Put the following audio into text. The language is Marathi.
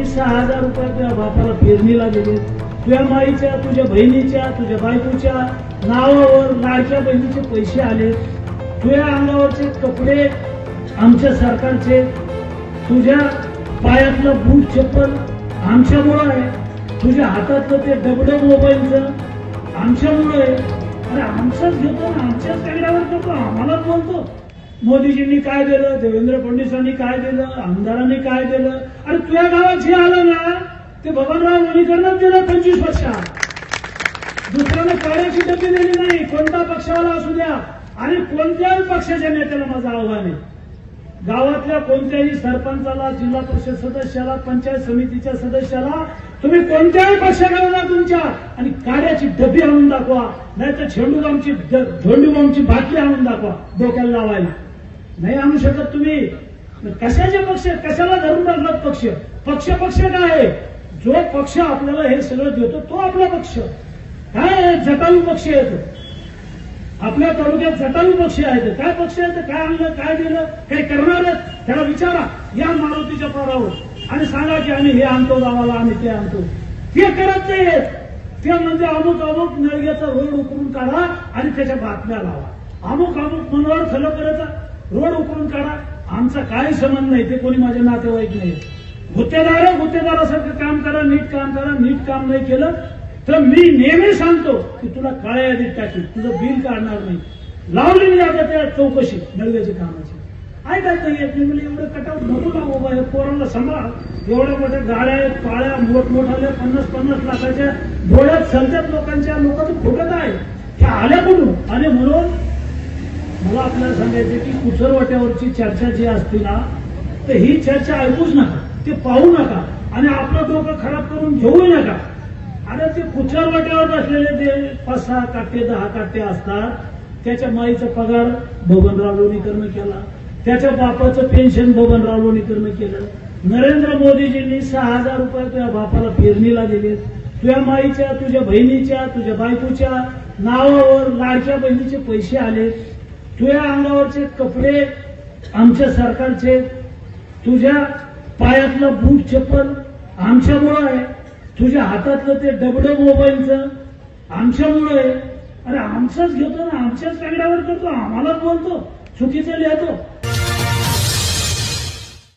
मोदीजींनी सहा हजार रुपये तुझ्या बापाला पेरणीला दिले. तुझ्या माईच्या तुझ्या बहिणीच्या तुझ्या बायकोच्या नावावर लाडक्या बहिणीचे पैसे आले. तुझ्या अंगावरचे कपडे आमच्या सरकारचे. तुझ्या पायातलं बूट चप्पल आमच्यामुळं आहे. तुझ्या हातातलं ते डबडं मोबाईलचं आमच्यामुळं आहे. अरे आमचाच घेतो ना आमच्याच कागदावर करतो आम्हालाच बोलतो. मोदीजींनी काय दिलं? देवेंद्र फडणवीसांनी काय दिलं? आमदारांनी काय दिलं? अरे तुझ्या गावात जे आलं ना ते भगवानराव लोणीकरनंच दिलं पंचवीस वर्षात. दुसऱ्यानं कार्याची डबी दिली नाही. कोणता पक्षावाला असू द्या. आणि कोणत्याही पक्षाच्या नेत्याला माझं आव्हान आहे. गावातल्या कोणत्याही सरपंचाला जिल्हा परिषद सदस्याला पंचायत समितीच्या सदस्याला तुम्ही कोणत्याही पक्षाकडे ना तुमच्या आणि काड्याची डबी आणून दाखवा. नाही तर झेंडू बामची झेंडू बामची बाटली आणून दाखवा. डोक्याला लावायला. नाही आणू शकत तुम्ही. कशाचे पक्ष? कशाला धरून बसलात पक्ष? पक्ष पक्ष काय? आहे जो पक्ष आपल्याला हे सगळं देतो तो आपला पक्ष. काय आहे? जटायू पक्ष येतो आपल्या तालुक्यात जटायू पक्षी आहेत. काय पक्ष आहेत? काय आणलं? काय दिलं? काही करणार त्याला विचारा या मारुतीच्या पारावर. आणि सांगा की आम्ही हे आणतो गावाला आम्ही ते आणतो. ते करत नाहीयेत. ते म्हणजे अमुक अमुक नळग्याचा रोड उकरून काढा आणि त्याच्या बातम्या लावा. अमुक अमुक मनोहर खलकराचा रोड उकरून काढा. आमचा काही संबंध नाही ते कोणी माझे नातेवाईक नाही. गुत्तेदार गुत्तेदारासारखं काम करा नीट काम करा नीट काम नाही केलं तर मी नेहमी सांगतो की तुला काळ्या यादीत टाकील तुझं बिल काढणार नाही. लावली मी आता त्या चौकशी नळव्याच्या कामाची. ऐकायच नाही येत नाही म्हणजे एवढं कटाव नको ना बाबा हे पोरांना सांभाळ. एवढ्या मोठ्या गाड्या आहेत काळ्या मोठमोठाल्या पन्नास पन्नास लाखाच्या डोळ्यात चलत्यात लोकांच्या लोकांचं फुटत आहे त्या आल्या कुठून? आणि म्हणून मला आपल्याला सांगायचं की कुचरवाट्यावरची चर्चा जी असते ना तर ही चर्चा ऐकूच नका ते पाहू नका आणि आपलं डोकं खराब करून घेऊ नका. आता ते कुचरवाट्यावर बसलेले ते पाच सहा काटे दहा काटे असतात त्याच्या माईचा पगार बबनराव लोणीकरनं केला. त्याच्या बापाचं पेन्शन बबनराव लोणीकरनं केलं. नरेंद्र मोदीजींनी सहा हजार रुपये तुझ्या बापाला पेरणीला दिले तुझ्या माईच्या तुझ्या बहिणीच्या तुझ्या बायकोच्या नावावर लाडक्या बहिणीचे पैसे आले तुझ्या अंगावरचे कपडे आमच्या सरकारचे तुझ्या पायातलं बूट चप्पल आमच्यामुळं आहे तुझ्या हातातलं ते डबडं मोबाईलचं आमच्यामुळं आहे. अरे आमचंच घेतो ना आमच्याच तगड्यावर करतो आम्हालाच बोलतो चुकीचं लिहितो.